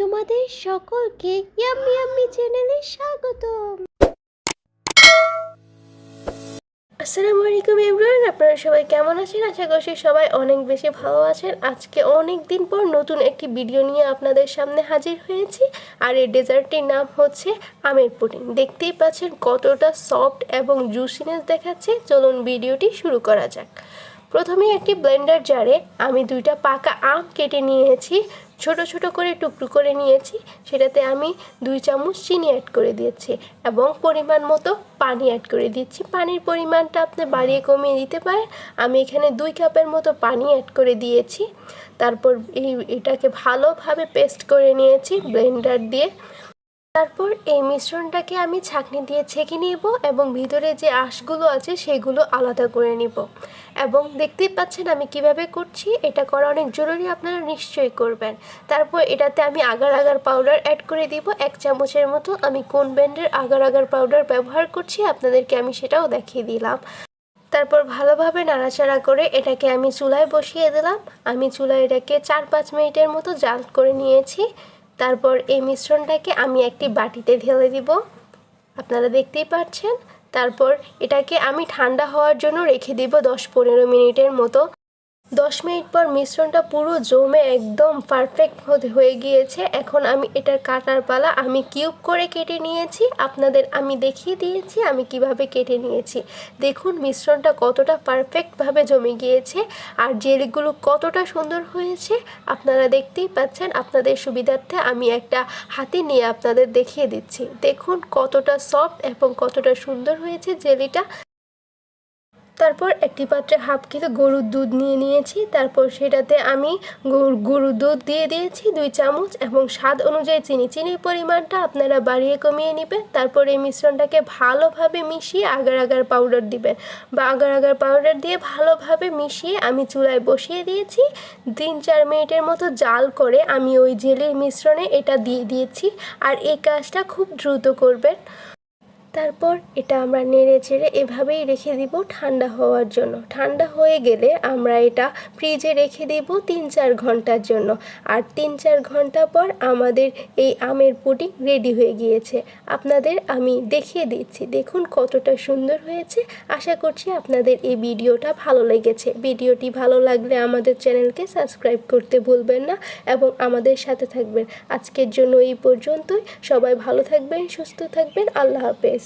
তোমাদের সকলকে yummy yummy চ্যানেলে স্বাগতম। আসসালামু আলাইকুম এভরিওয়ান, আপনারা সবাই কেমন আছেন? আশা করছি সবাই অনেক বেশি ভালো আছেন। আজকে অনেক দিন পর নতুন একটি ভিডিও নিয়ে আপনাদের সামনে হাজির হয়েছি, আর এই ডেজার্টটির নাম হচ্ছে আমের পুডিং। দেখতেই পাচ্ছেন কতটা সফট এবং জুসিনেস দেখাচ্ছে। চলুন ভিডিওটি শুরু করা যাক। প্রথমে একটি ব্লেন্ডার জারে আমি দুইটা পাকা আম কেটে নিয়েছি। ছোট ছোট করে টুকরো করে নিয়েছি, সেটাতে আমি দুই চামচ চিনি অ্যাড করে দিয়েছি এবং পরিমাণ মতো পানি অ্যাড করে দিয়েছি। পানির পরিমাণটা আপনি বাড়িয়ে কমিয়ে দিতে পারেন। আমি এখানে দুই কাপের মতো পানি অ্যাড করে দিয়েছি। তারপর এই এটাকে ভালোভাবে পেস্ট করে নিয়েছি ব্লেন্ডার দিয়ে। তারপর এই মিশ্রণটাকে আমি ছাঁকনি দিয়ে ছেঁকে নিব এবং ভিতরে যে আঁশগুলো আছে সেগুলো আলাদা করে নিব। এবং দেখতেই পাচ্ছেন আমি কীভাবে করছি, এটা করা অনেক জরুরি, আপনারা নিশ্চয়ই করবেন। তারপর এটাতে আমি আগার আগার পাউডার অ্যাড করে দিব। এক চামচের মতো আমি কোন ব্র্যান্ডের আগার আগার পাউডার ব্যবহার করছি, আপনাদেরকে আমি সেটাও দেখিয়ে দিলাম। তারপর ভালোভাবে নাড়াচাড়া করে এটাকে আমি চুলায় বসিয়ে দিলাম। আমি চুলায় এটাকে চার পাঁচ মিনিটের মতো জাল করে নিয়েছি। তারপর এই মিশ্রণটাকে আমি একটি বাটিতে ঢেলে দিব। আপনারা দেখতেই পাচ্ছেন। তারপর এটাকে আমি ঠান্ডা হওয়ার জন্য রেখে দিব দশ পনেরো মিনিটের মতো। দশ মিনিট পর মিশ্রণটা পুরো জমে একদম পারফেক্ট হয়ে গিয়েছে। এখন আমি এটার কাটার পালা আমি কিউব করে কেটে নিয়েছি। আপনাদের আমি দেখিয়ে দিয়েছি আমি কীভাবে কেটে নিয়েছি। দেখুন মিশ্রণটা কতটা পারফেক্টভাবে জমে গিয়েছে আর জেলগুলো কতটা সুন্দর হয়েছে। আপনারা দেখতেই পাচ্ছেন আপনাদের সুবিধার্থে আমি একটা হাতে নিয়ে আপনাদের দেখিয়ে দিচ্ছি। দেখুন কতটা সফট এবং কতটা সুন্দর হয়েছে জেলিটা। তারপর একটি পাত্রে হাফ কিলো গরুর দুধ নিয়ে নিয়েছি। তারপর সেটাতে আমি গরুর দুধ দিয়ে দিয়েছি দুই চামচ এবং স্বাদ অনুযায়ী চিনি। চিনির পরিমাণটা আপনারা বাড়িয়ে কমিয়ে নেবেন। তারপর এই মিশ্রণটাকে ভালোভাবে মিশিয়ে আগার আগার পাউডার দিবেন। বা আগার আগার পাউডার দিয়ে ভালোভাবে মিশিয়ে আমি চুলায় বসিয়ে দিয়েছি। তিন চার মিনিটের মতো জাল করে আমি ওই জেলের মিশ্রণে এটা দিয়ে দিয়েছি। আর এই কাজটা খুব দ্রুত করবেন। তারপর এটা আমরা নেড়ে চেড়ে এভাবেই রেখে দিব ঠান্ডা হওয়ার জন্য। ঠান্ডা হয়ে গেলে আমরা এটা ফ্রিজে রেখে দেব তিন চার ঘণ্টার জন্য। আর তিন চার ঘণ্টা পর আমাদের এই আমের পুডিং রেডি হয়ে গিয়েছে। আপনাদের আমি দেখিয়ে দিচ্ছি। দেখুন কতটা সুন্দর হয়েছে। আশা করছি আপনাদের এই ভিডিওটা ভালো লেগেছে। ভিডিওটি ভালো লাগলে আমাদের চ্যানেলকে সাবস্ক্রাইব করতে ভুলবেন না এবং আমাদের সাথে থাকবেন। আজকের জন্য এই পর্যন্তই। সবাই ভালো থাকবেন, সুস্থ থাকবেন। আল্লাহ হাফেজ।